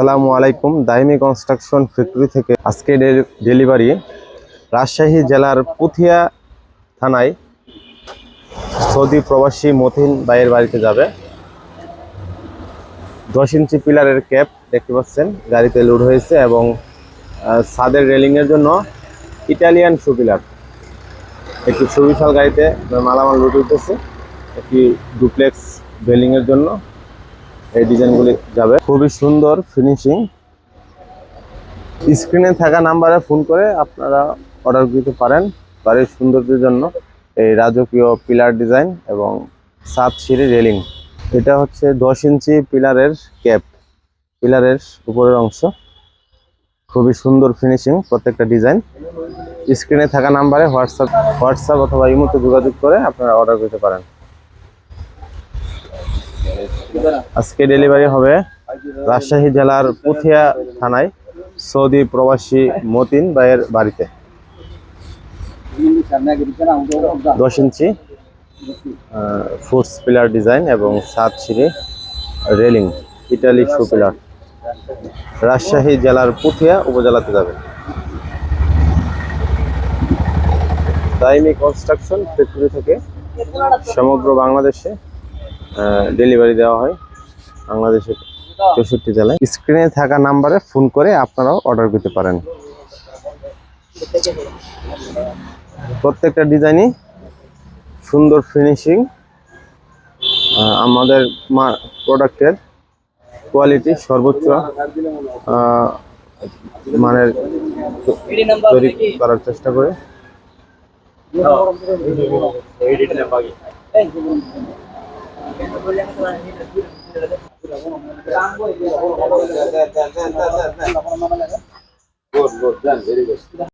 আসসালামু আলাইকুম দাইমি construction factory থেকে আজকে ডেলিভারি রাজশাহী জেলার পুথিয়া থানায় সৌদি প্রবাসী মতিন ভাইয়ের বাড়িতে যাবে। দশ ইঞ্চি পিলারের ক্যাপ দেখতে পাচ্ছেন, গাড়িতে লোড হয়েছে এবং ছাদের রেলিংয়ের জন্য ইটালিয়ান শু পিলার একটি সুবিশাল গাড়িতে মালামাল লোড হইতেছে একটি ডুপ্লেক্স রেলিংয়ের জন্য। এই ডিজাইনগুলি যাবে। খুবই সুন্দর ফিনিশিং স্ক্রিনে থাকা নাম্বারে ফোন করে আপনারা অর্ডার দিতে পারেন বাড়ির সৌন্দর্যের জন্য। এই রাজকীয় পিলার ডিজাইন এবং সাত সিঁড়ি রেলিং এটা হচ্ছে দশ ইঞ্চি পিলারের ক্যাপ পিলারের উপরের অংশ। খুবই সুন্দর ফিনিশিং প্রত্যেকটা ডিজাইন স্ক্রিনে থাকা নাম্বারে হোয়াটসঅ্যাপ হোয়াটসঅ্যাপ অথবা ইমোতে যোগাযোগ করে আপনারা অর্ডার করতে পারেন। আজকে ডেলিভারি হবে রাজশাহী জেলার পুথিয়া থানায় সৌদি প্রবাসী মতিন ভাইয়ের বাড়িতে। দশ ইঞ্চি ফুটস পিলার ডিজাইন এবং সাত সিঁড়ি রেলিং ইটালি শু পিলার রাজশাহী জেলার পুথিয়া উপজেলাতে যাবে দাইমি কনস্ট্রাকশন ফ্যাক্টরি থেকে সমগ্র বাংলাদেশে ডেলিভারি দেওয়া হয় বাংলাদেশের চৌষট্টি জেলায়। স্ক্রিনে থাকা নাম্বারে ফোন করে আপনারাও অর্ডার করতে পারেন। প্রত্যেকটা ডিজাইনই সুন্দর ফিনিশিং আমাদের প্রোডাক্টের কোয়ালিটি সর্বোচ্চ মানের তৈরি করার চেষ্টা করে। Good good done very good